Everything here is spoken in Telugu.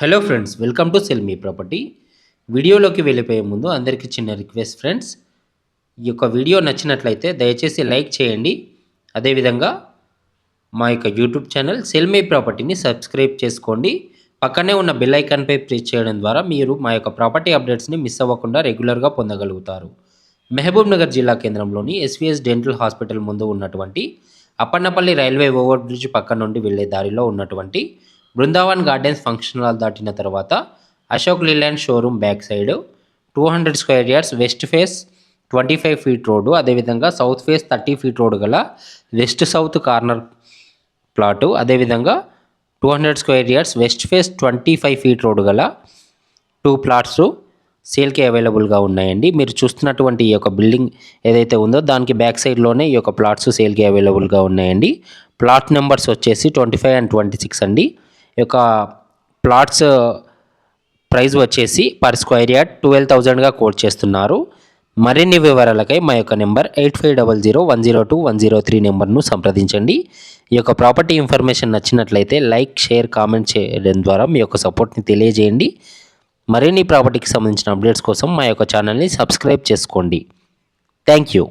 Hello friends welcome to sell me property వీడియోలోకి వెళ్ళిపోయే ముందు అందరికీ చిన్న రిక్వెస్ట్ ఫ్రెండ్స్ ఈ యొక్క వీడియో నచ్చినట్లయితే దయచేసి లైక్ చేయండి. అదేవిధంగా మా యొక్క యూట్యూబ్ ఛానల్ సెల్ మీ ప్రాపర్టీని సబ్స్క్రైబ్ చేసుకోండి. పక్కనే ఉన్న బెల్ ఐకాన్పై ప్రెస్ చేయడం ద్వారా మీరు మా యొక్క ప్రాపర్టీ అప్డేట్స్ని మిస్ అవ్వకుండా రెగ్యులర్గా పొందగలుగుతారు. మహబూబ్ నగర్ జిల్లా కేంద్రంలోని ఎస్విఎస్ డెంటల్ హాస్పిటల్ ముందు ఉన్నటువంటి అప్పన్నపల్లి రైల్వే ఓవర్ బ్రిడ్జ్ పక్క నుండి వెళ్ళే దారిలో ఉన్నటువంటి బృందావన్ గార్డెన్స్ ఫంక్షన్ హాల్ దాటిన తర్వాత Ashok Leyland showroom back side two hundred square yards west face twenty five feet road అదేవిధంగా south face thirty feet road గల వెస్ట్ సౌత్ కార్నర్ ప్లాటు అదేవిధంగా two hundred square yards west face twenty five feet road గల టూ ప్లాట్స్ సేల్కి అవైలబుల్గా ఉన్నాయండి. మీరు చూస్తున్నటువంటి ఈ యొక్క బిల్డింగ్ ఏదైతే ఉందో దానికి బ్యాక్ సైడ్లోనే ఈ యొక్క ప్లాట్స్ సేల్కి అవైలబుల్గా ఉన్నాయండి. ప్లాట్ నెంబర్స్ వచ్చేసి twenty five and twenty six అండి. యొక్క ప్లాట్స్ ప్రైస్ వచ్చేసి పర్ స్క్వైర్ యార్డ్ ట్వెల్వ్ థౌజండ్గా కోట్ చేస్తున్నారు. మరిన్ని వివరాలకై మా యొక్క number eight five double zero one zero two one zero three నెంబర్ను సంప్రదించండి. ఈ యొక్క ప్రాపర్టీ ఇన్ఫర్మేషన్ నచ్చినట్లయితే లైక్ షేర్ కామెంట్ చేయడం ద్వారా మీ యొక్క సపోర్ట్ని తెలియజేయండి. మరిన్ని ప్రాపర్టీకి సంబంధించిన అప్డేట్స్ కోసం మా యొక్క ఛానల్ని సబ్స్క్రైబ్ చేసుకోండి. Thank you.